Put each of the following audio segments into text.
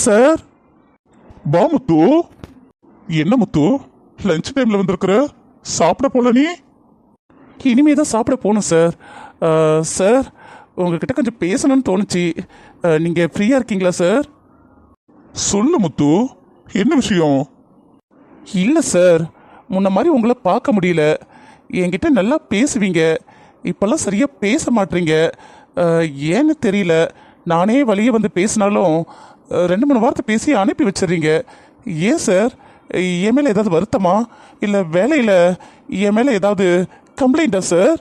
Sir? வா முத்து. என்ன முத்து? Lunch டைம்ல வந்திருக்கிற? சாப்பிட போல நீ? இனிமே தான் சாப்பிட போகணும் சார் சார் உங்ககிட்ட கொஞ்சம் பேசணும்னு தோணுச்சு. நீங்கள் ஃப்ரீயாக இருக்கீங்களா சார் சொல்லு முத்து. என்ன விஷயம்? இல்லை சார் முன்ன மாதிரி உங்களை பார்க்க முடியல. என்கிட்ட நல்லா பேசுவீங்க. இப்போல்லாம் சரியாக பேச மாட்டீங்க. ஏன்னு தெரியல. நானே வழியே வந்து பேசினாலும் ரெண்டு மூணு வார்த்தை பேசி அனுப்பி வச்சிடுறீங்க. ஏன் சார்? என் மேலே ஏதாவது வருத்தமா? இல்லை வேலையில் என் மேலே ஏதாவது கம்ப்ளைண்ட்டா சார்?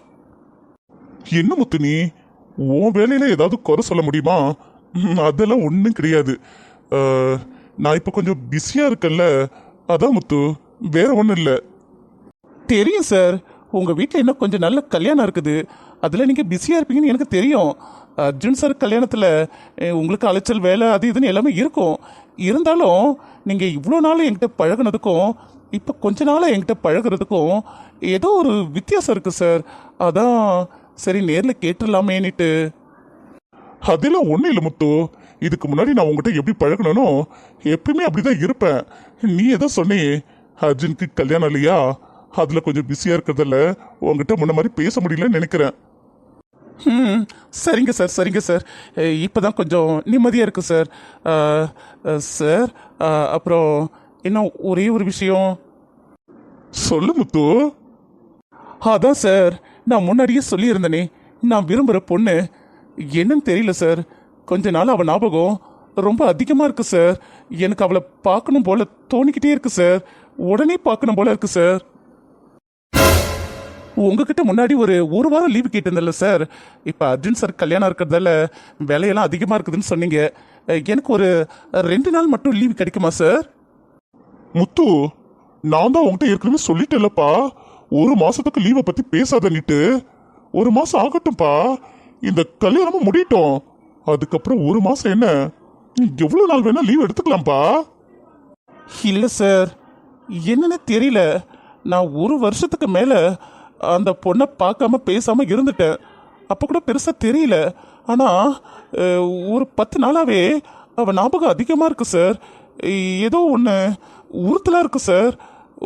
என்ன முத்து நீ உன் வேலையில ஏதாவது குறை சொல்ல முடியுமா? அதெல்லாம் ஒன்றும் கிடையாது. நான் இப்போ கொஞ்சம் பிஸியாக இருக்கேன்ல. அதான் முத்து வேற ஒன்றும் இல்லை. தெரியும் சார். உங்கள் வீட்டில் இன்னும் கொஞ்சம் நல்ல கல்யாணம் இருக்குது. அதில் நீங்கள் பிஸியாக இருப்பீங்கன்னு எனக்கு தெரியும். அர்ஜுன் சார் கல்யாணத்தில் உங்களுக்கு அலைச்சல் வேலை அது இதுன்னு எல்லாமே இருக்கும். இருந்தாலும் நீங்கள் இவ்வளோ நாள் என்கிட்ட பழகுனதுக்கும் இப்போ கொஞ்ச நாள் என்கிட்ட பழகுறதுக்கும் ஏதோ ஒரு வித்தியாசம் இருக்குது சார். அதான் சரி நேரில் கேட்டுடலாமேன்னுட்டு. அதெல்லாம் ஒன்றும் இல்லை முத்து. இதுக்கு முன்னாடி நான் உங்ககிட்ட எப்படி பழகினனோ எப்பயுமே அப்படிதான் இருப்பேன். நீ எதோ சொன்னியே அர்ஜுனுக்கு கல்யாணம் இல்லையா? அதில் கொஞ்சம் பிஸியாக இருக்கிறதில்ல உங்ககிட்ட முன்ன மாதிரி பேச முடியலன்னு நினைக்கிறேன். ம் சரிங்க சார் சரிங்க சார். இப்போ தான் கொஞ்சம் நிம்மதியாக இருக்குது சார். சார் அப்புறம் இன்னும் ஒரே ஒரு விஷயம்? சொல்லு முத்து. அதான் சார். நான் முன்னாடியே சொல்லியிருந்தேனே. நான் விரும்புகிற பொண்ணு. என்னன்னு தெரியல சார். கொஞ்ச நாள் அவள் ஞாபகம் ரொம்ப அதிகமாக இருக்கு சார். எனக்கு அவளை பார்க்கணும் போல தோணிக்கிட்டே இருக்கு சார். உடனே பார்க்கணும் போல இருக்கு சார். உங்ககிட்ட முன்னாடி ஒரு ஒரு வாரம் லீவு கேட்டிருந்தல சார் இப்போ அர்ஜுன் சார் கல்யாணம் இருக்கிறதால வேலையெல்லாம் அதிகமாக இருக்குதுன்னு சொன்னீங்க. எனக்கு ஒரு ரெண்டு நாள் மட்டும் லீவு கிடைக்குமா சார் முத்து நான் தான் உங்ககிட்ட ஏற்கனவே சொல்லிட்டேன்லப்பா. ஒரு மாசத்துக்கு லீவை பத்தி பேசாதன்னிட்டு ஒரு மாசம் ஆகட்டும்ப்பா இந்த கல்யாணமும் முடியட்டும். அதுக்கப்புறம் ஒரு மாசம் என்ன? நீ எவ்வளவு நாள் வேணா லீவ் எடுத்துக்கலாம்ப்பா. இல்ல சார் என்னன்னு தெரியல. நான் ஒரு வருஷத்துக்கு மேல அந்த பொண்ணை பார்க்காம பேசாமல் இருந்துட்டேன். அப்போ கூட பெருசாக தெரியல. ஆனால் ஒரு பத்து நாளாகவே அவள் ஞாபகம் அதிகமாக இருக்கு சார். ஏதோ ஒன்று உறுத்தலாக இருக்கு சார்.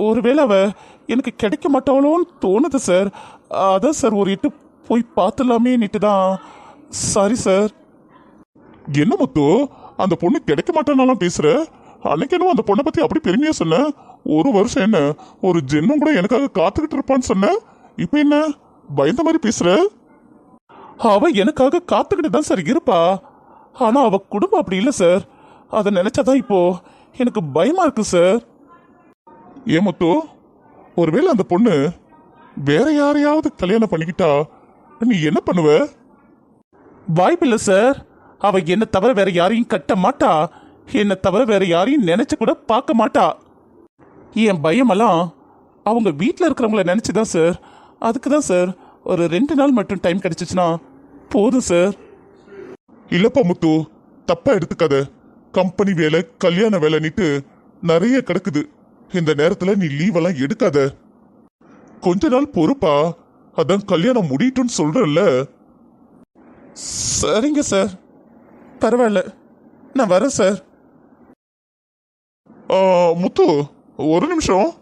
ஒருவேளை அவள் எனக்கு கிடைக்க மாட்டாளோன்னு தோணுது சார். அதான் சார் ஒரு இட்டு போய் பார்த்துலாமேன்னுட்டு தான் சாரி சார். என்ன முத்து? அந்த பொண்ணு கிடைக்க மாட்டேனாலும் பேசுகிற அன்னைக்கு என்னவோ அந்த பொண்ணை பற்றி அப்படி பெருமையாக சொன்னேன் ஒரு வருஷம் என்ன? ஒரு ஜென்மம் கூட எனக்காக காத்துக்கிட்டு இருப்பான்னு சொன்னேன் இப்போ என்ன? பயந்த மாதிரி பேசுற? அவ எனக்காக காத்துக்கிட்டு தான் சார் இருப்பா. ஆனா அவ குடும்பம் அப்படி இல்லை சார். அதை நினைச்சாதான் இப்போ எனக்கு பயமா இருக்கு சார். ஏன் முத்து ஒருவேளை அந்த பொண்ணு வேற யாரையாவது கல்யாணம் பண்ணிக்கிட்டா நீ என்ன பண்ணுவ? வாய்ப்பில்லை சார். அவ என்ன தவிர வேற யாரையும் கட்ட மாட்டா. என்னை தவிர வேற யாரையும் நினைச்சு கூட பார்க்க மாட்டா. என் பயமெல்லாம் அவங்க வீட்டில் இருக்கிறவங்கள நினச்சி தான் சார். அதுக்கு தான் சார். ஒரு ரெண்டு நாள் மட்டும் டைம் கிடைச்சிச்சுன்னா போதும் சார். இல்லப்பா முத்து தப்பா எடுத்துக்காத. கம்பெனி வேலை கல்யாண வேலைன்னுட்டு நிறைய கிடக்குது. இந்த நேரத்துல நீ லீவெல்லாம் எடுக்காத. கொஞ்ச நாள் பொறுப்பா? அதான் கல்யாணம் முடியட்டும்னு சொல்றேன்ல. சரிங்க சார். பரவாயில்ல. நான் வரேன் சார். முத்து ஒரு நிமிஷம்.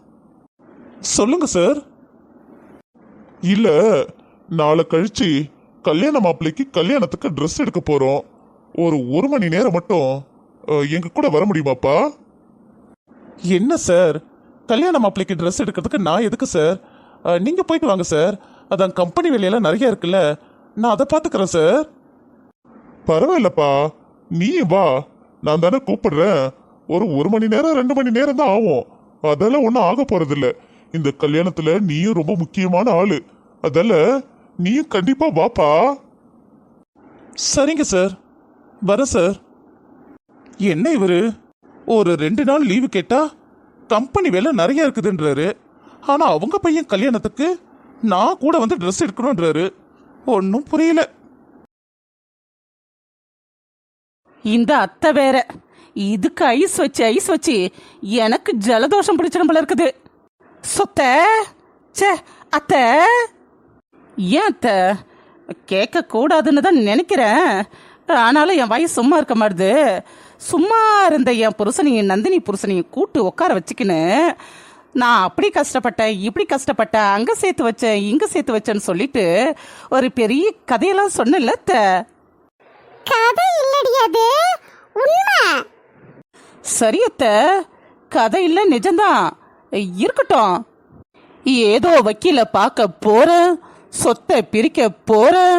சொல்லுங்க சார். இல்ல நாளை கழிச்சு கல்யாண மாப்பிள்ளைக்கு கல்யாணத்துக்கு ட்ரெஸ் எடுக்க போறோம். ஒரு ஒரு மணி நேரம் மட்டும் எங்க கூட வர முடியுமாப்பா? என்ன சார்? கல்யாண மாப்பிள்ளைக்கு ட்ரெஸ் எடுக்கிறதுக்கு நான் எதுக்கு சார்? அ, நீங்க போயிட்டு வாங்க சார். அதான் கம்பெனி வேலையெல்லாம் நிறைய இருக்குல்ல. நான் அதை பார்த்துக்கிறேன் சார். பரவாயில்லப்பா. நீ வா. நான் தானே கூப்பிடுறேன். ஒரு ஒரு மணி நேரம் ரெண்டு மணி நேரம் தான் ஆகும். அதெல்லாம் ஒன்றும் ஆக போறதில்ல. இந்த கல்யாணத்துல நீயும் ரொம்ப முக்கியமான ஆளு. அதால நீயும் கண்டிப்பா வாப்பா. சரிங்க சார். வரேன் சார். என்ன இவரு? ஒரு ரெண்டு நாள் லீவு கேட்டா கம்பெனி வேலை நிறைய இருக்குதுன்றாரு. ஆனா அவங்க பையன் கல்யாணத்துக்கு நான் கூட வந்து ட்ரெஸ் எடுக்கணுன்றாரு ஒன்றும் புரியல. இந்த அத்தை வேற. இதுக்கு ஐஸ் வச்சு ஐஸ் வச்சு எனக்கு ஜலதோஷம் பிடிச்சிடும் போல இருக்குது. சொத்த ச்சே அத்தை. ஏன் அத்தை? கேட்க கூடாதுன்னு தான் நினைக்கிறேன். ஆனாலும் என் வயசு சும்மா இருக்க மாட்டுது. சும்மா இருந்த என் புருஷனையும் நந்தினி புருஷனையும் கூட்டு உட்கார வச்சுக்கின்னு நான் அப்படி கஷ்டப்பட்டேன் இப்படி கஷ்டப்பட்டேன் அங்க சேர்த்து வச்சேன் இங்க சேர்த்து வச்சேன்னு சொல்லிட்டு ஒரு பெரிய கதையெல்லாம் சொன்னல அத்தை. கதை இல்லடி அது. உண்மை. சரி அத்தை. கதை இல்லை நிஜம்தான். இருக்கட்டும். ஏதோ வக்கீல பார்க்க போறேன். சொத்தை பிரிக்க போறேன்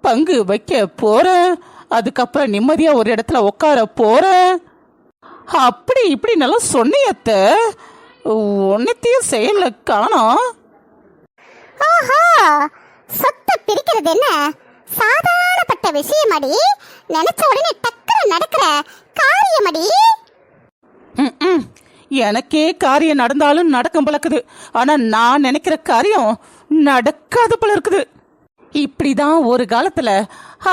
பங்கு வைக்க போறேன் அதுக்கப்புறம் நிம்மதியா ஒரு இடத்துல உட்கார போறேன் அப்படி இப்படி நல்லா சொன்னியத்த ஒன்னத்தையும் செயல்ல காணோம் ஓஹோ சொத்தை பிரிக்கிறது என்ன? சாதாரணப்பட்ட விஷயமடி? நினைச்ச உடனே டக்குனு நடக்கிற காரியமடி. எனக்கே காரியம் நடந்தாலும் நடக்கும் பழக்குது. ஆனா நான் நினைக்கிற காரியம் நடக்காது போல இருக்குது. இப்படிதான் ஒரு காலத்துல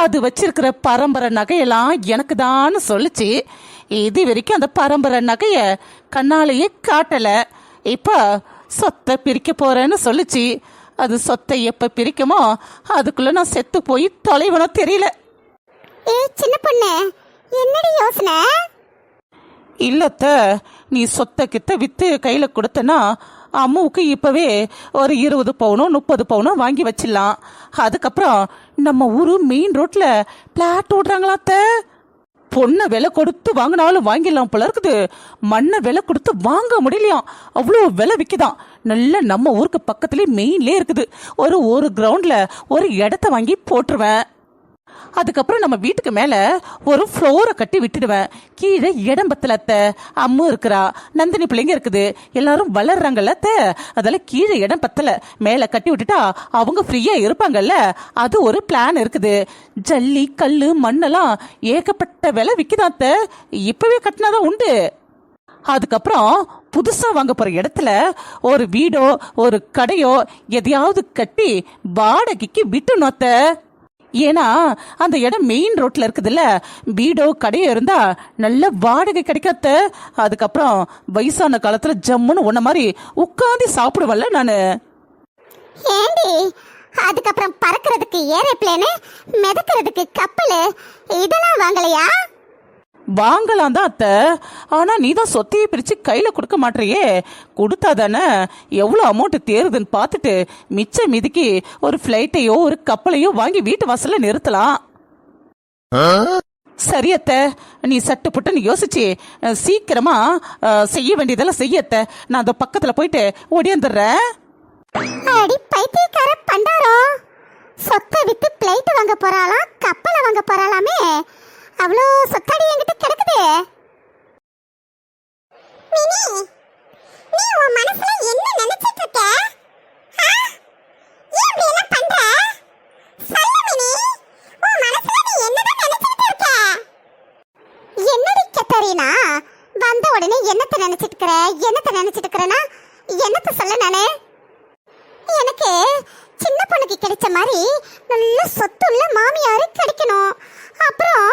அது வச்சிருக்கிற பரம்பரை நகையெல்லாம் எனக்கு தான் சொல்லுச்சு. இது வரைக்கும் அந்த பரம்பரை நகைய கண்ணாலேயே காட்டல. இப்ப சொத்தை பிரிக்க போறேன்னு சொல்லுச்சு. அது சொத்தை எப்ப பிரிக்குமோ அதுக்குள்ள நான் செத்து போய் தொலைவனோ தெரியல. ஏய் சின்ன பொண்ணு என்னடி யோசனை? இல்லத்த நீ சொத்தை கித்த வித்து கையில கொடுத்தனா அம்மாவுக்கு இப்பவே ஒரு இருபது பவுனோ முப்பது பவுனோ வாங்கி வச்சிடலாம். அதுக்கப்புறம் நம்ம ஊரு மெயின் ரோட்ல பிளாட் விடுறாங்களாத்த பொண்ணை விலை கொடுத்து வாங்கினாலும் வாங்கிடலாம் போல இருக்குது. மண்ணை விலை கொடுத்து வாங்க முடியலையாம். அவ்வளோ விலை விற்கிதான் நல்ல நம்ம ஊருக்கு பக்கத்துலேயே மெயின்லேயே இருக்குது. ஒரு ஒரு கிரவுண்டில் ஒரு இடத்த வாங்கி போட்டுருவேன். அதுக்கப்புறம் நம்ம வீட்டுக்கு மேலே ஒரு ஃப்ளோரை கட்டி விட்டுடுவேன். கீழே இடம் பத்தல அத்தை. அம்மு இருக்கிறா. நந்தினி பிள்ளைங்க இருக்குது. எல்லாரும் வளர்றாங்கல்ல அத்தை. அதெல்லாம் கீழே இடம் பத்தல. மேலே கட்டி விட்டுட்டா அவங்க ஃப்ரீயாக இருப்பாங்கல்ல. அது ஒரு பிளான் இருக்குது. ஜல்லி கல் மண்ணெல்லாம் ஏகப்பட்ட விலை விற்கிதாத்த அத்தை. கட்டினாதான் உண்டு. அதுக்கப்புறம் புதுசாக வாங்க போகிற இடத்துல ஒரு வீடோ ஒரு கடையோ எதையாவது கட்டி வாடகைக்கு விட்டு அத்தை. ஏன்னா அந்த இடம் மெயின் ரோட்டில் இருக்குதுல்ல. வீடோ கடையோ இருந்தால் நல்ல வாடகை கிடைக்காத அதுக்கப்புறம் வயசான காலத்தில் ஜம்முன்னு உன்ன மாதிரி உட்காந்து சாப்பிடுவல்ல நான். ஏண்டி? அதுக்கப்புறம் பறக்கிறதுக்கு ஏரோப்ளேனு மிதக்கிறதுக்கு கப்பல் இதெல்லாம் வாங்கலையா? வாங்கலாம் தான் அத்தை. ஆனால் நீ தான் சொத்தையை பிரித்து கையில் கொடுக்க மாட்றியே கொடுத்தா தானே எவ்வளோ அமௌண்ட்டு தேருதுன்னு பார்த்துட்டு மிச்ச மிதிக்கு ஒரு ஃப்ளைட்டையோ ஒரு கப்பலையோ வாங்கி வீட்டு வாசலில் நிறுத்தலாம். சரி அத்தை நீ சட்டு புட்டுன்னு யோசிச்சு சீக்கிரமா செய்ய வேண்டியதெல்லாம் செய்ய அத்தை. நான் அந்த பக்கத்துல போயிட்டு ஓடியாந்துடுறேன். அடி பைத்தியக்கார பண்டாரோ. சொத்தை வித்து பிளைட் வாங்க போறாளாம் கப்பலை வாங்க போறாளாமே. அவ்வளோ சொத்தாடி என்கிட்ட கிடக்குது. நீ உன் மனசுல என்ன நினைச்சிட்டு இருக்க? ஆ? ஏன் இப்படி எல்லாம் உன் மனசுல என்னதான் நினைச்சிட்டு இருக்க? என்னடி கத்தரீனா வந்த உடனே என்னத்தை நினைச்சிட்டு இருக்கிற? என்னத்தை நினைச்சிட்டு இருக்கிறேன்னா? என்னத்தை சொல்ல நானு? எனக்கு சின்ன பொண்ணுக்கு கிடைச்ச மாதிரி நல்ல சொத்துள்ள மாமியாரு கிடைக்கணும். அப்புறம்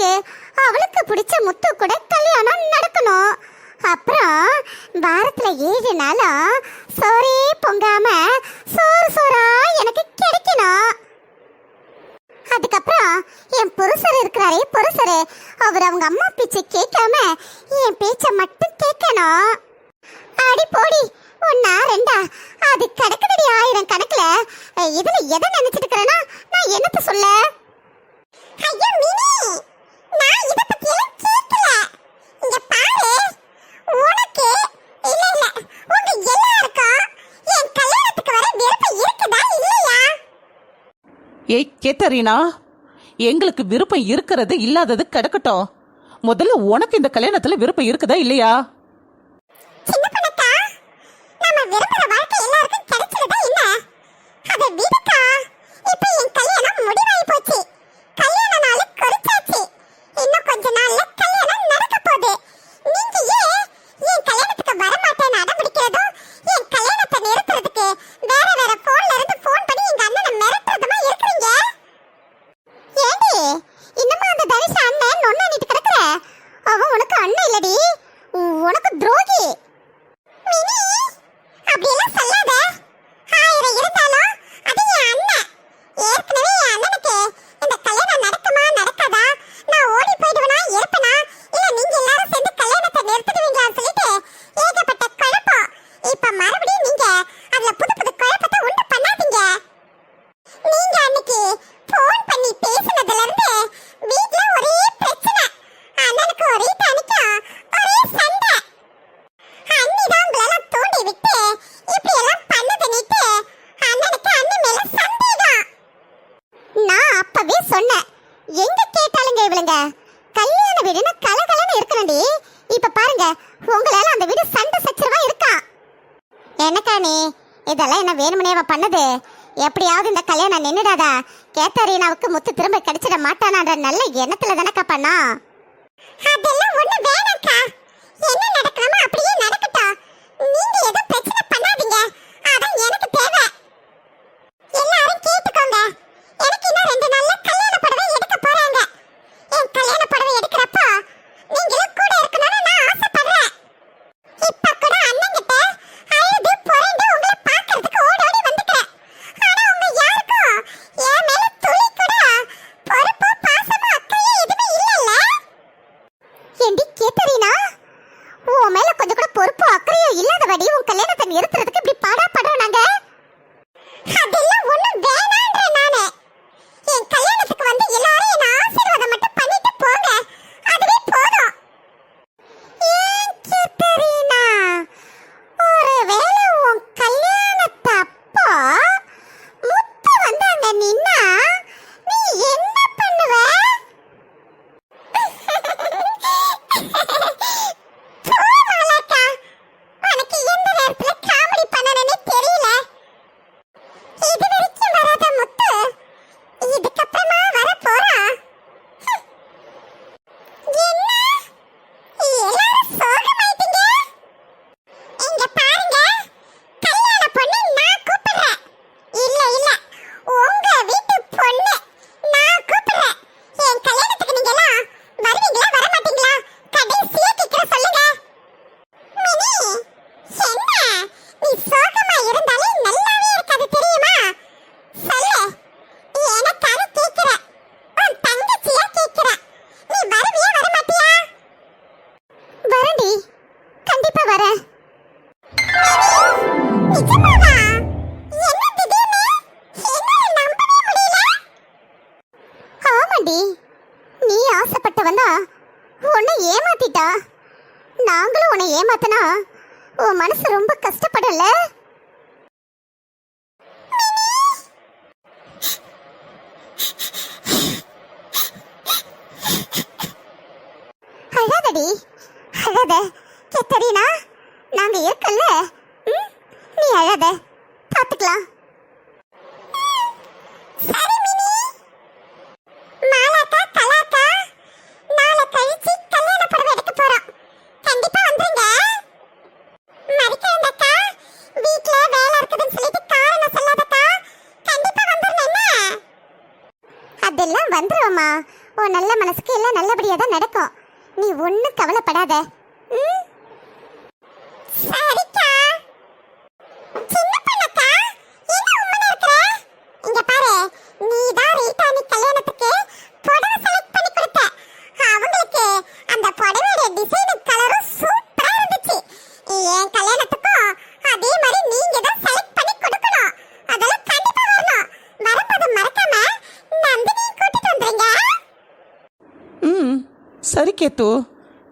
கேத்தரீனாவுக்கு அவளுக்கு பிடிச்ச முத்து கூட கல்யாணம் நடக்கணும். அப்புறம் வாரத்துல ஏழு நாளும் சோறே பொங்காம சோறு சோறா எனக்கு கிடைக்கணும். அதுக்கப்புறம் என் புருஷர் இருக்கிறாரே புருஷர் அவர் அவங்க அம்மா பேச்சு கேட்காம என் பேச்சை மட்டும் கேட்கணும். அடி போடி ஒன்னா ரெண்டா? அது கிடக்குதடி ஆயிரம் கணக்குல. இதுல எதை நினைச்சிட்டு இருக்கிறேன்னா நான் என்னத்த சொல்ல? ஐயோ மினி! உனக்கு என் விருப்பம் ஏய் கேத்தரினா எங்களுக்கு விருப்பம் இருக்கிறது இல்லாதது கிடக்கட்டும். முதல்ல உனக்கு இந்த கல்யாணத்துல விருப்பம் இருக்குதா இல்லையா? இதெல்லாம் என்ன வேணுமனேவா பண்ணது? எப்படியாவது இந்த கல்யாணம் நின்றுடாதா கேத்தரீனாவுக்கு முத்து திரும்ப கிடைச்சிட மாட்டானான்ற நல்ல எண்ணத்துல தானக்கா பண்ணா? அதெல்லாம் ஒண்ணு வேணாக்கா என்ன நடக்காம அப்படியே நட ஏண்டி கேட்டரீனா உன் மேல கொஞ்சம் கூட பொறுப்பு அக்கறையும் இல்லாதபடி உன் கல்யாணத்தை நிறுத்துறதுக்கு இப்படி பாடா படுறோம் நாங்க. சொல்றல அழாதடி அழாத. கேட்டடினா நாங்க இருக்கல்ல? நீ அழாத. பாத்துக்கலாம். சரி மினி. மாலாக்கா கலாக்கா நாளை கழிச்சு ஆமாம்மா உன் நல்ல மனசுக்கு எல்லாம் நல்லபடியாக தான் நடக்கும். நீ ஒன்றும் கவலைப்படாத. ம் சரி கேத்து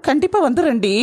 கண்டிப்பாக வந்துடுறேன்டி